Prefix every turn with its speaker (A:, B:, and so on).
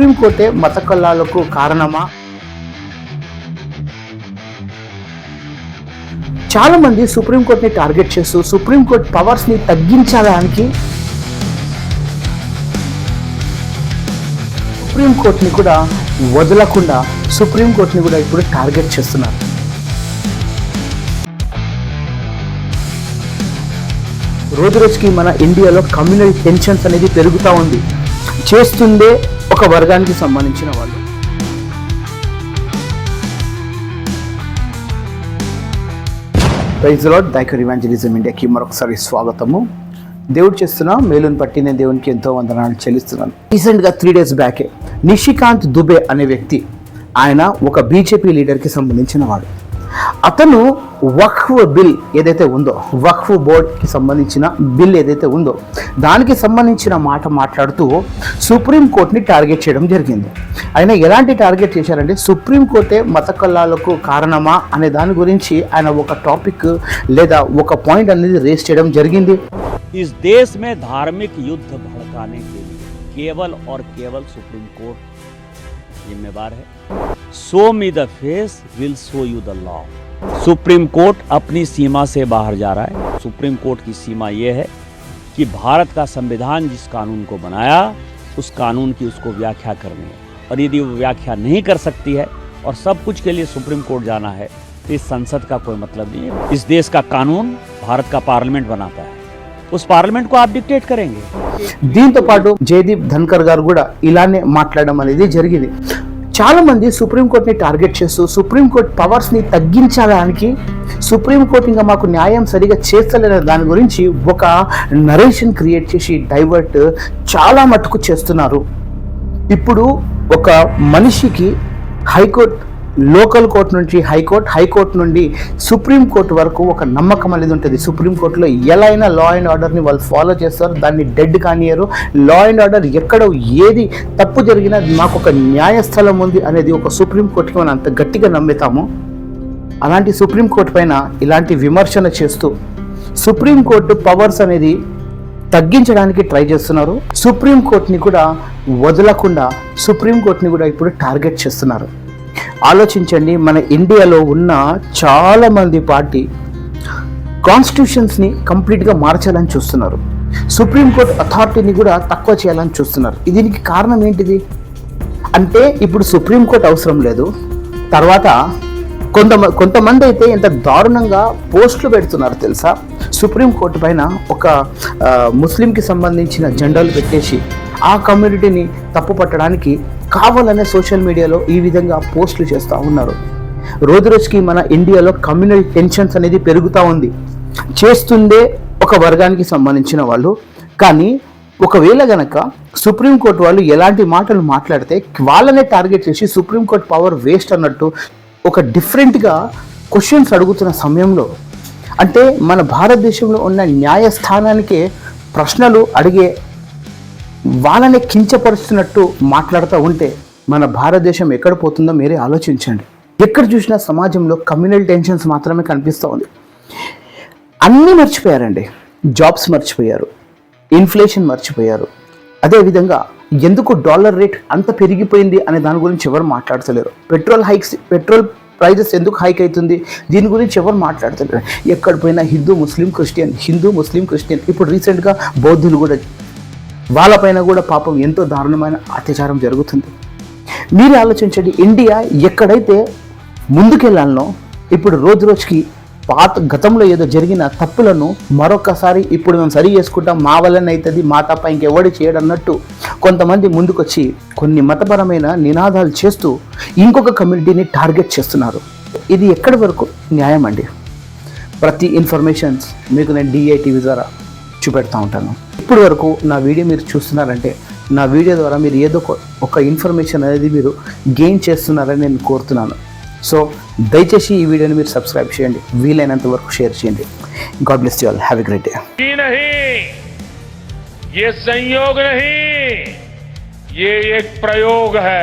A: సుప్రీంకోర్టే మత కల్లాలకు కారణమా? చాలా మంది సుప్రీంకోర్టుని టార్గెట్ చేస్తూ సుప్రీంకోర్టు పవర్స్ని తగ్గించడానికి సుప్రీంకోర్టుని కూడా వదలకుండా సుప్రీంకోర్టుని కూడా ఇప్పుడు టార్గెట్ చేస్తున్నారు. రోజు రోజుకి మన ఇండియాలో కమ్యూనల్ టెన్షన్స్ అనేది పెరుగుతూ ఉంది. చేస్తుండే ఒక వర్గానికి సంబంధించిన వాళ్ళు. ప్రైజ్ లాడ్ దైకర్ ఇవాంజలిజం ఇండియాకి మరొకసారి స్వాగతము. దేవుడు చేస్తున్న మేలును పట్టి నేను దేవునికి ఎంతో వందనాలు చెల్లిస్తున్నాను. రీసెంట్గా త్రీ డేస్ బ్యాకే నిషికాంత్ దుబే అనే వ్యక్తి ఆయన ఒక బీజేపీ లీడర్కి సంబంధించిన వాడు. అతను వక్ఫ్ బిల్ ఏదైతే ఉందో వక్ఫ్ బోర్డ్కి సంబంధించిన బిల్ ఏదైతే ఉందో దానికి సంబంధించిన మాట మాట్లాడుతూ సుప్రీంకోర్టుని టార్గెట్ చేయడం జరిగింది ఆయన ఎలాంటి టార్గెట్ చేశారంటే సుప్రీంకోర్టే మత కల్లాలకు కారణమా అనే దాని గురించి ఆయన ఒక టాపిక్ లేదా ఒక పాయింట్ అనేది రేస్ చేయడం జరిగింది
B: इस देश में धार्मिक युद्ध भड़काने के लिए केवल और केवल सुप्रीम कोर्ट जिम्मेवार है show me the face will show you the law supreme court अपनी सीमा से बाहर जा रहा है सुप्रीम कोर्ट की सीमा ये है कि भारत का संविधान जिस कानून को बनाया उस कानून की उसको व्याख्या करनी है और यदि वो व्याख्या नहीं कर सकती है और सब कुछ के लिए सुप्रीम कोर्ट जाना है तो इस संसद का कोई मतलब नहीं है इस देश का कानून भारत का पार्लियामेंट बनाता है उस पार्लियामेंट को आप डिक्टेट करेंगे
A: దీంతో పాటు జయదీప్ ధన్కర్ గారు కూడా ఇలానే మాట్లాడడం అనేది జరిగింది చాలా మంది సుప్రీంకోర్టుని టార్గెట్ చేస్తూ సుప్రీంకోర్టు పవర్స్ని తగ్గించడానికి సుప్రీంకోర్టు ఇంకా మాకు న్యాయం సరిగా చేస్తలేన దాని గురించి ఒక నరేషన్ క్రియేట్ చేసి డైవర్ట్ చాలా మటుకు చేస్తున్నారు. ఇప్పుడు ఒక మనిషికి హైకోర్టు లోకల్ కోర్టు నుంచి హైకోర్టు హైకోర్టు నుండి సుప్రీంకోర్టు వరకు ఒక నమ్మకం అనేది ఉంటుంది. సుప్రీంకోర్టులో ఎలా అయినా లా అండ్ ఆర్డర్ని వాళ్ళు ఫాలో చేస్తారు. దాన్ని డెడ్ కానియరు లా అండ్ ఆర్డర్ ఎక్కడ ఏది తప్పు జరిగినా మాకు ఒక న్యాయస్థలం ఉంది అనేది ఒక సుప్రీంకోర్టుకి మనం అంత గట్టిగా నమ్ముతాము. అలాంటి సుప్రీంకోర్టు పైన ఇలాంటి విమర్శన చేస్తూ సుప్రీంకోర్టు పవర్స్ అనేది తగ్గించడానికి ట్రై చేస్తున్నారు. సుప్రీంకోర్టుని కూడా వదలకుండా సుప్రీంకోర్టుని కూడా ఇప్పుడు టార్గెట్ చేస్తున్నారు. ఆలోచించండి మన ఇండియాలో ఉన్న చాలామంది పార్టీ కాన్స్టిట్యూషన్స్ని కంప్లీట్గా మార్చాలని చూస్తున్నారు. సుప్రీంకోర్టు అథారిటీని కూడా తక్కువ చేయాలని చూస్తున్నారు. దీనికి కారణం ఏంటిది? అంటే ఇప్పుడు సుప్రీంకోర్టు అవసరం లేదు. తర్వాత కొంత కొంతమంది అయితే ఎంత దారుణంగా పోస్టులు పెడుతున్నారు తెలుసా? సుప్రీంకోర్టు పైన ఒక ముస్లింకి సంబంధించిన జెండాలు పెట్టేసి ఆ కమ్యూనిటీని తప్పు పట్టడానికి కావాలనే సోషల్ మీడియాలో ఈ విధంగా పోస్టులు చేస్తూ ఉన్నారు. రోజు రోజుకి మన ఇండియాలో కమ్యూనల్ టెన్షన్స్ అనేది పెరుగుతూ ఉంది. చేస్తుండే ఒక వర్గానికి సంబంధించిన వాళ్ళు. కానీ ఒకవేళ గనక సుప్రీంకోర్టు వాళ్ళు ఎలాంటి మాటలు మాట్లాడితే వాళ్ళనే టార్గెట్ చేసి సుప్రీంకోర్టు పవర్ వేస్ట్ అన్నట్టు ఒక డిఫరెంట్గా క్వశ్చన్స్ అడుగుతున్న సమయంలో అంటే మన భారతదేశంలో ఉన్న న్యాయస్థానానికే ప్రశ్నలు అడిగే వాళ్ళని కించపరుస్తున్నట్టు మాట్లాడుతూ ఉంటే మన భారతదేశం ఎక్కడ పోతుందో మీరే ఆలోచించండి. ఎక్కడ చూసినా సమాజంలో కమ్యూనల్ టెన్షన్స్ మాత్రమే కనిపిస్తూ ఉంది. అన్నీ మర్చిపోయారండి. జాబ్స్ మర్చిపోయారు. ఇన్ఫ్లేషన్ మర్చిపోయారు. అదేవిధంగా ఎందుకు డాలర్ రేట్ అంత పెరిగిపోయింది అనే దాని గురించి ఎవరు మాట్లాడతలేరు? పెట్రోల్ హైక్స్ పెట్రోల్ ప్రైజెస్ ఎందుకు హైక్ అవుతుంది? దీని గురించి ఎవరు మాట్లాడతలేరు? ఎక్కడ పోయినా హిందూ ముస్లిం క్రిస్టియన్ హిందూ ముస్లిం క్రిస్టియన్. ఇప్పుడు రీసెంట్గా బౌద్ధులు కూడా వాళ్ళపైన కూడా పాపం ఎంతో దారుణమైన అత్యాచారం జరుగుతుంది. మీరు ఆలోచించండి ఇండియా ఎక్కడైతే ముందుకెళ్ళాలనో ఇప్పుడు రోజు రోజుకి పాత గతంలో ఏదో జరిగిన తప్పులను మరొకసారి ఇప్పుడు మేము సరి చేసుకుంటాం మా వల్లనే అవుతుంది మా తప్ప ఇంకెవడు చేయడన్నట్టు కొంతమంది ముందుకొచ్చి కొన్ని మతపరమైన నినాదాలు చేస్తూ ఇంకొక కమ్యూనిటీని టార్గెట్ చేస్తున్నారు. ఇది ఎక్కడి వరకు న్యాయం అండి ప్రతి ఇన్ఫర్మేషన్స్ మీకు నేను డిఐటీవీ ద్వారా చూపెడతా ఉంటాను. ఇప్పటి వరకు నా వీడియో మీరు చూస్తున్నారంటే నా వీడియో ద్వారా మీరు ఏదో ఒక- ఒక ఇన్ఫర్మేషన్ అనేది మీరు గెయిన్ చేస్తున్నారని నేను కోరుతున్నాను సో దయచేసి ఈ వీడియోని మీరు సబ్స్క్రైబ్ చేయండి వీలైనంత వరకు షేర్ చేయండి god bless you all have a great day
C: ही नहीं ये संयोग नहीं ये एक प्रयोग है